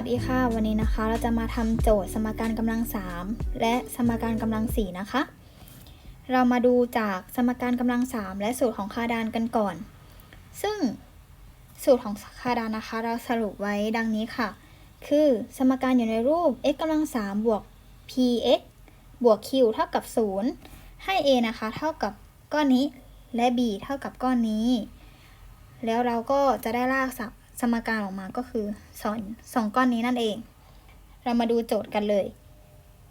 วัสดีค่ะ วันนี้นะคะเราจะมาทำโจทย์สมการกำลัง 3 และสมการกำลัง 4 นะคะ เรามาดูจากสมการกำลัง 3 และสูตรของคาดานกันก่อน ซึ่งสูตรของคาดานนะคะ เราสรุปไว้ดังนี้ค่ะ คือสมการอยู่ในรูป x กำลัง 3 บวก px บวก q เท่ากับ 0 ให้ a นะคะ เท่ากับก้อนนี้และ b เท่ากับก้อนนี้ แล้วเราก็จะได้รากศัพท์ สมการออกมาก็คือสองสองก้อนนี้นั่นเอง เรามาดูโจทย์กันเลย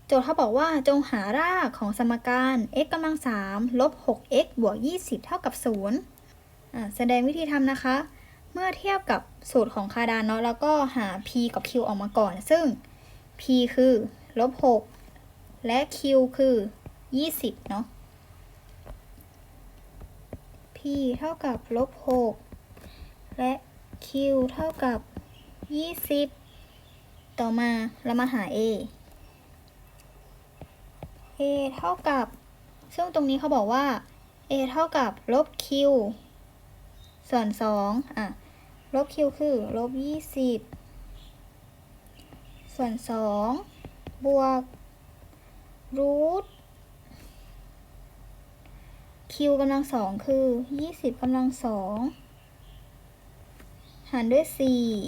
โจทย์เขาบอกว่าจงหารากของสมการ x กำลัง3ลบ 6x บวก 20 เท่ากับ0แสดงวิธีทำนะคะ เมื่อเทียบกับสูตรของคาดานเนาะแล้วก็หา p กับ q ออกมาก่อน ซึ่ง p คือลบ 6 และ q คือ 20 เนาะ p เท่ากับลบ 6 และ q เท่ากับ 20 ต่อมาเรามาหา a a เท่ากับ ซึ่งตรงนี้เขาบอกว่า a เท่ากับลบ q ส่วน 2 อะ ลบ q คือลบ 20 ส่วน 2 บวกรูท q กำลังสองคือ 20กำลังสอง หารด้วย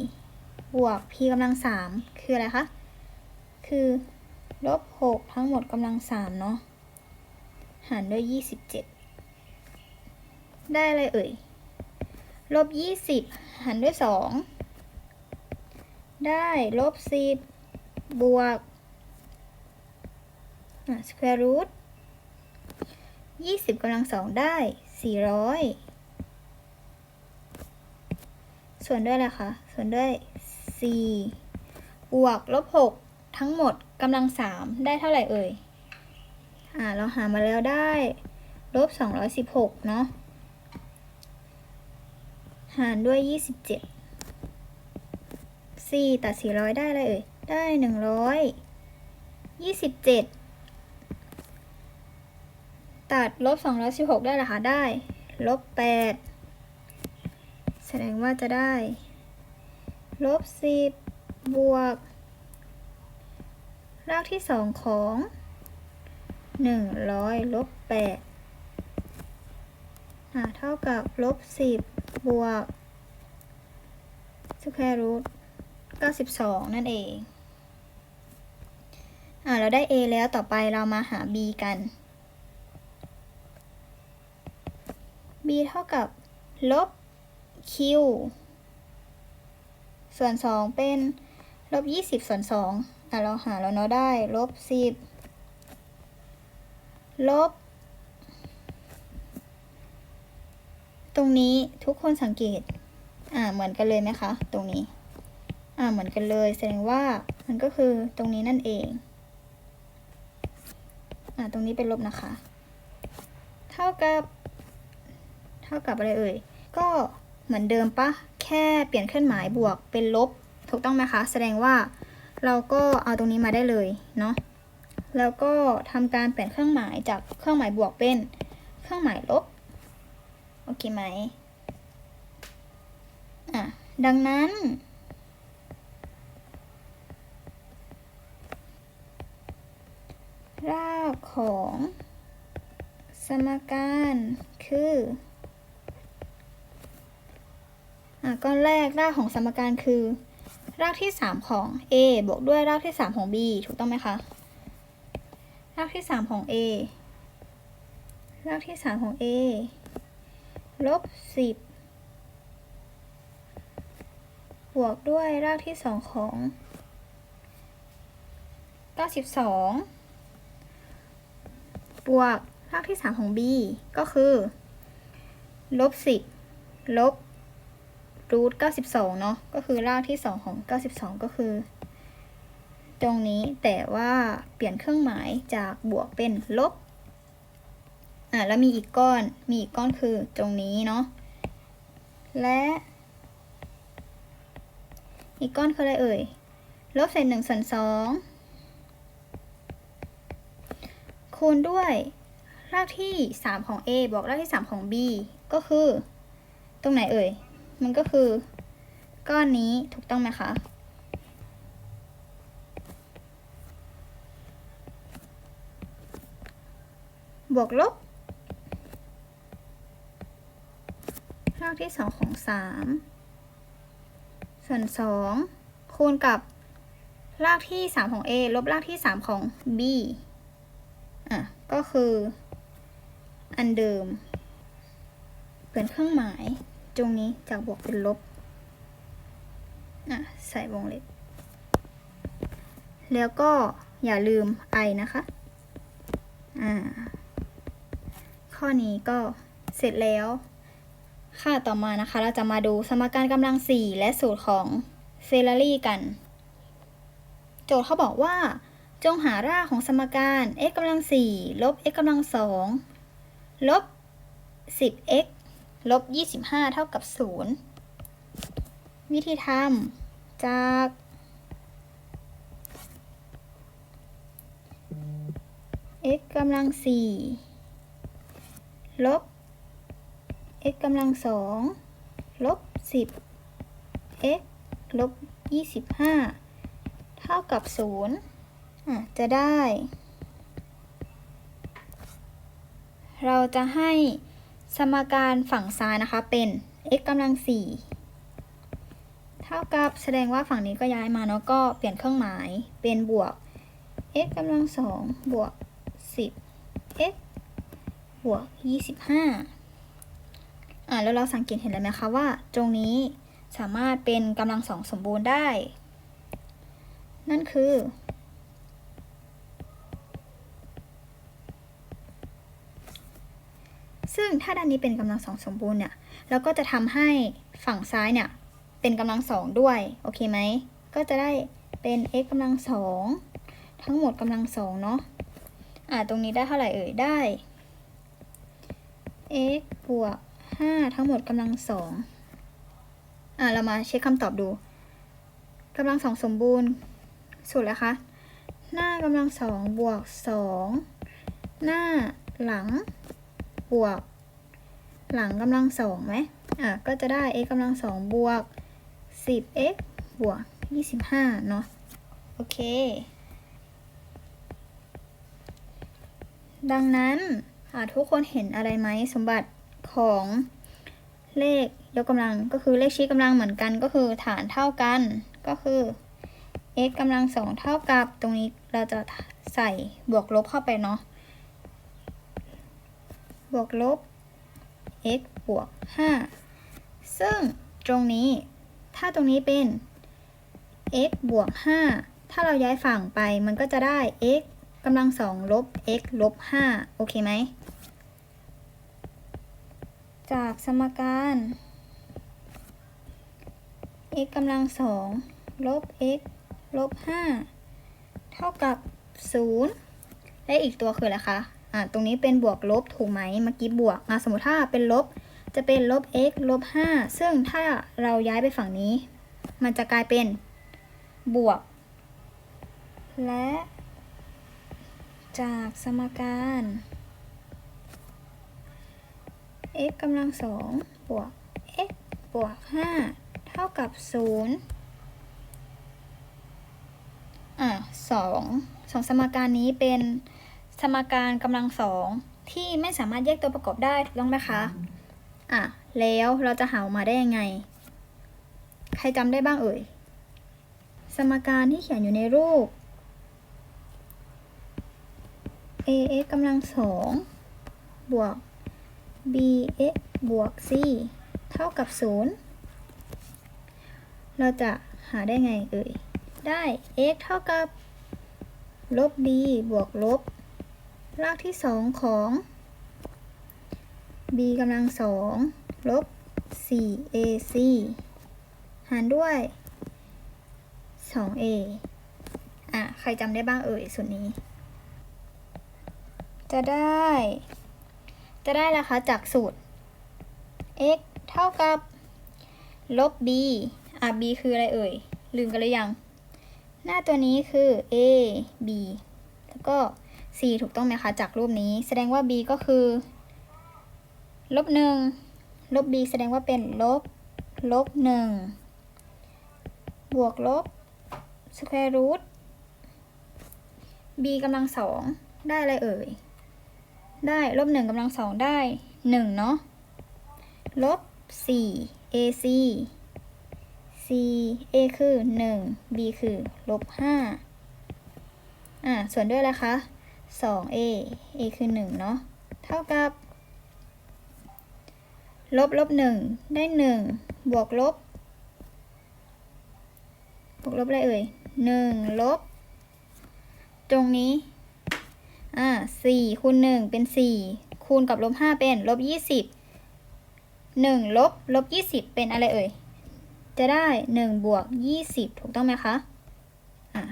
4 บวก p กำลัง 3 คืออะไรคะ คือลบ 6 ทั้งหมดกำลัง 3 เนาะ หารด้วย 27 ได้อะไรเอ่ย ลบ 20 หารด้วย 2 ได้ ลบ 10 บวกสแควร์รูท20กำลัง 2 ได้ 400 ส่วนด้วยอะไรคะ ส่วนด้วย 4 บวกลบ 6 ทั้งหมดกำลัง 3 ได้เท่าไหร่เอ่ย อ่า เราหามาแล้วได้ลบ 216 เนาะ หารด้วย 27 4 ตัด 400 ได้อะไรเอ่ย ได้ 127 ตัดลบ 216 ได้เหรอคะ ได้ ลบ 8 แสดงว่าจะได้ลบ10บวก รากที่สองของ100ลบ8อ่าเท่ากับลบ10บวกสแควร์รูท92นั่นเองอ่าเราได้ a แล้วต่อไปเรามาหา b กัน b เท่ากับลบ q ส่วน 2 เป็นลบ20 ส่วน2อะเราหาแล้วเนาะได้ลบ10ลบ ตรงนี้ทุกคนสังเกต อ่าเหมือนกันเลยไหมคะ ตรงนี้ อ่าเหมือนกันเลย แสดงว่ามันก็คือตรงนี้นั่นเอง อ่าตรงนี้เป็นลบนะคะ เท่ากับ เท่ากับอะไรเอ่ย ก็ เหมือนเดิมปะแค่เปลี่ยนเครื่องหมายบวกเป็นลบ ถูกต้องไหมคะ แสดงว่าเราก็เอาตรงนี้มาได้เลยเนาะแล้วก็ทำการเปลี่ยนเครื่องหมายจากเครื่องหมายบวกเป็นเครื่องหมายลบโอเคไหมอะดังนั้น รากของสมการคือ อะ ก้อนแรกรากของสมการคือ รากที่ 3 ของ a บวกด้วยรากที่ 3 ของ b ถูกต้องไหมคะ รากที่ 3 ของ a รากที่ 3 ของ a ลบ 10 บวกด้วยรากที่ 2 ของ 92 บวกรากที่ 3 ของ b ก็คือ ลบ 10 ลบ รูท92เนาะก็คือรากที่2ของ92ก็คือ ตรงนี้แต่ว่าเปลี่ยนเครื่องหมายจากบวกเป็นลบอ่าแล้วมีอีกก้อนมีอีกก้อนคือตรงนี้เนาะและอีกก้อนคืออะไรเอ่ย ลบเศษหนึ่งส่วนสองคูณด้วยรากที่3ของ a บวกรากที่3ของ b ก็คือ ตรงไหนเอ่ย มันก็คือ ก้อนนี้ถูกต้องไหมคะบวกลบรากที่สองของสามส่วนสองคูณกับรากที่สามของ a ลบรากที่สามของ b อะ ก็คือ อันเดิม เปลี่ยนเครื่องหมาย ตรงนี้จากบวกเป็นลบอะใส่วงเล็บ แล้วก็อย่าลืม i นะคะ อ่า ข้อนี้ก็เสร็จแล้ว ค่ะต่อมานะคะ เราจะมาดูสมการกำลัง 4 และสูตรของเฟรารี่กัน โจทย์เขาบอกว่า จงหารากของสมการ x กำลัง4ลบ x กำลัง2ลบ 10x ลบ 25 เท่ากับ 0 วิธีทำจาก x กำลัง 4 ลบ x กำลัง 2 ลบ 10 x ลบ 25 เท่ากับ0อะจะได้ เราจะให้ สมการฝั่งซ้ายนะคะเป็น x กำลัง4เท่ากับแสดงว่าฝั่งนี้ก็ย้ายมาเนาะก็เปลี่ยนเครื่องหมายเป็นบวก x กำลัง2บวก 10 x บวก 25 อ่าแล้วเราสังเกตเห็นแล้วไหมคะว่า ตรงนี้สามารถเป็นกำลังสองสมบูรณ์ได้ นั่นคือ ซึ่งถ้าด้านนี้เป็นกำลังสองสมบูรณ์เนี่ยเราก็จะทำให้ฝั่งซ้ายเนี่ยเป็นกำลังสองด้วยโอเคไหมก็จะได้เป็น x กำลังสองทั้งหมดกำลังสองเนาะอ่าตรงนี้ได้เท่าไหร่เอ่ยได้ x บวก5ทั้งหมดกำลังสองอ่าเรามาเช็คคำตอบดูกำลังสองสมบูรณ์สุดแล้วคะหน้ากำลังสองบวกสองหน้าหลัง บวก หลังกำลังสองไหมอะก็จะได้ x กำลังสองบวก 10x บวก 25 เนาะโอเค ดังนั้นอะทุกคนเห็นอะไรไหมสมบัติของเลขยกกำลังก็คือเลขชี้กำลังเหมือนกันก็คือฐานเท่ากันก็คือ x กำลังสองเท่ากับตรงนี้เราจะใส่บวกลบเข้าไปเนาะ บวกลบ x บวก 5 ซึ่งตรงนี้ถ้าตรงนี้เป็น x บวก 5 ถ้าเราย้ายฝั่งไปมันก็จะได้ x กำลังสองลบ x ลบ 5 โอเคไหม จากสมการ x กำลังสองลบ x ลบ 5 เท่ากับ 0 และอีกตัวคืออะไรคะ อ่าตรงนี้เป็นบวกลบถูกไหมเมื่อกี้บวกอ่าสมมติถ้าเป็นลบจะเป็นลบ x ลบ 5 ซึ่งถ้าเราย้ายไปฝั่งนี้ มันจะกลายเป็นบวก และ จากสมการ x กำลังสองบวก x บวก 5 เท่ากับ 0 อะสองสองสมการนี้เป็น สมการกำลังสองที่ไม่สามารถแยกตัวประกอบได้ถูกต้องไหมคะ อะ แล้วเราจะหาออกมาได้ยังไง ใครจำได้บ้างเอ่ย สมการที่เขียนอยู่ในรูป ax กำลังสองบวก bx บวก c เท่ากับ 0 เราจะหาได้ไงเอ่ย ได้ x เท่ากับ ลบ b บวกลบ รากที่2ของ b กำลังสองลบ 4ac หารด้วย 2a อะ ใครจำได้บ้างเอ่ยส่วนนี้ จะได้ จะได้แล้วคะจากสูตร x เท่ากับ ลบ b อะ b คืออะไรเอ่ย ลืมกันหรือยัง หน้าตัวนี้คือ a b แล้วก็ c ถูกต้องไหมคะจากรูปนี้ แสดงว่า b ก็คือลบหนึ่งลบ b แสดงว่าเป็นลบลบหนึ่งบวกลบ square root b กำลังสองได้อะไรเอ่ย ได้ลบหนึ่งกำลังสองได้หนึ่งเนาะลบสี่ ac c a คือหนึ่ง b คือลบห้าอ่าส่วนด้วยอะไรคะ สอง a a คือหนึ่งเนาะ เท่ากับ ลบลบหนึ่งได้หนึ่งบวกลบ บวกลบอะไรเอ่ยหนึ่งลบ ตรงนี้ อ่าสี่คูณหนึ่งเป็นสี่คูณกับลบห้าเป็น ลบยี่สิบหนึ่งลบ ลบยี่สิบเป็นอะไรเอ่ย จะได้หนึ่งบวกยี่สิบถูกต้องไหมคะ อ่า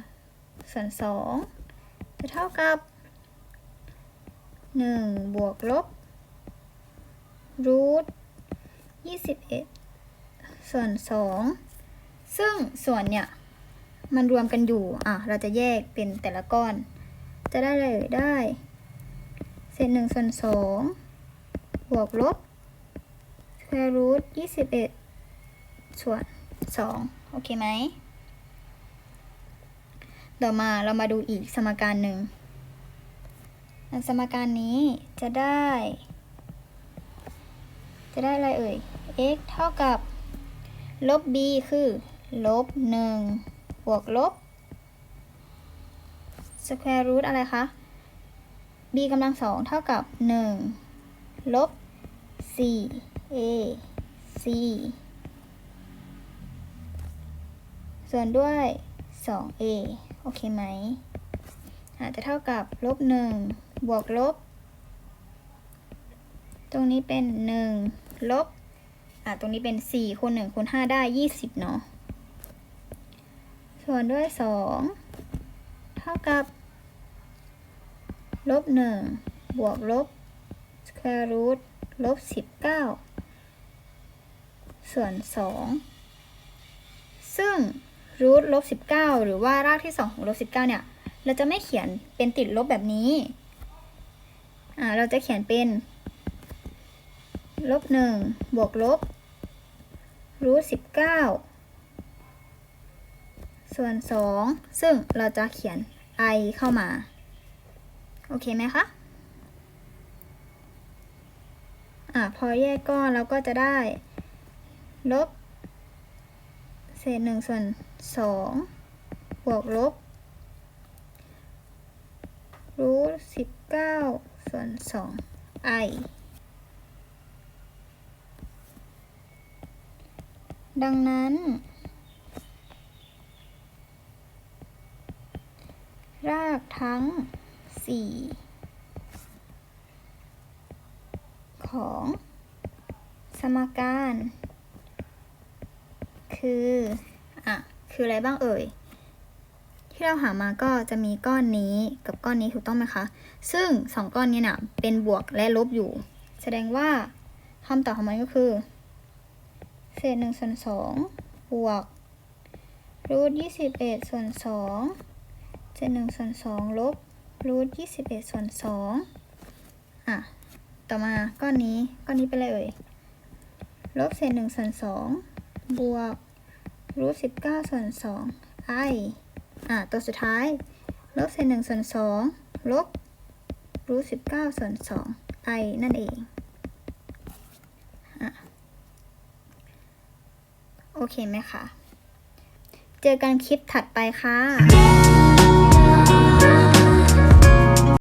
ส่วนสองจะเท่ากับ หนึ่งบวกลบรูทยี่สิบเอ็ดส่วนสองซึ่งส่วนเนี่ย มันรวมกันอยู่ อะ เราจะแยกเป็นแต่ละก้อน จะได้เลยได้เศษหนึ่งส่วนสองบวกลบ square root ยี่สิบเอ็ดส่วนสองโอเคไหม ต่อมาเรามาดูอีกสมการหนึ่ง สมการนี้จะได้ จะได้อะไรเอ่ย x เท่ากับ ลบ b คือลบหนึ่งบวกลบ square root อะไรคะ b กำลังสองเท่ากับหนึ่งลบสี่ a c ส่วนด้วย 2a โอเคไหมอาจจะเท่ากับลบ1 บวกลบ ตรงนี้เป็น1ลบ อะ ตรงนี้เป็น4คูณ1คูณ5ได้20เนาะ ส่วนด้วย2เท่ากับ ลบ1บวกลบ square root ลบ19ส่วน2ซึ่งรูทลบสิบเก้าหรือว่ารากที่สองของลบสิบเก้าเนี่ย เราจะไม่เขียนเป็นติดลบแบบนี้ อ่าเราจะเขียนเป็นลบหนึ่งบวกลบรูทสิบเก้าส่วนสองซึ่งเราจะเขียน i เข้ามา โอเคไหมคะอ่าพอแยกก้อนเราก็จะได้ ลบ เศษหนึ่งส่วนสองบวกลบรูทสิบเก้า ส่วนสอง i ดังนั้น รากทั้งสี่ของ สมการ คือ อะ คืออะไรบ้างเอ่ย ที่เราหามาก็จะมีก้อนนี้กับก้อนนี้ถูกต้องไหมคะ ซึ่งสองก้อนนี้น่ะเป็นบวกและลบอยู่ แสดงว่าคำตอบของมันก็คือ เศษหนึ่งส่วนสองบวกรูทยี่สิบเอ็ดส่วนสองเศษหนึ่งส่วนสองลบรูทยี่สิบเอ็ดส่วนสองอะ ต่อมาก้อนนี้ก้อนนี้เป็นอะไรเอ่ยลบเศษหนึ่งส่วนสองบวกรูทสิบเก้าส่วนสอง i อ่ะตัวสุดท้าย ลบเศษหนึ่งส่วนสองลบรูทสิบเก้าส่วนสอง i นั่นเองอะโอเคไหมคะ เจอกันคลิปถัดไปค่ะ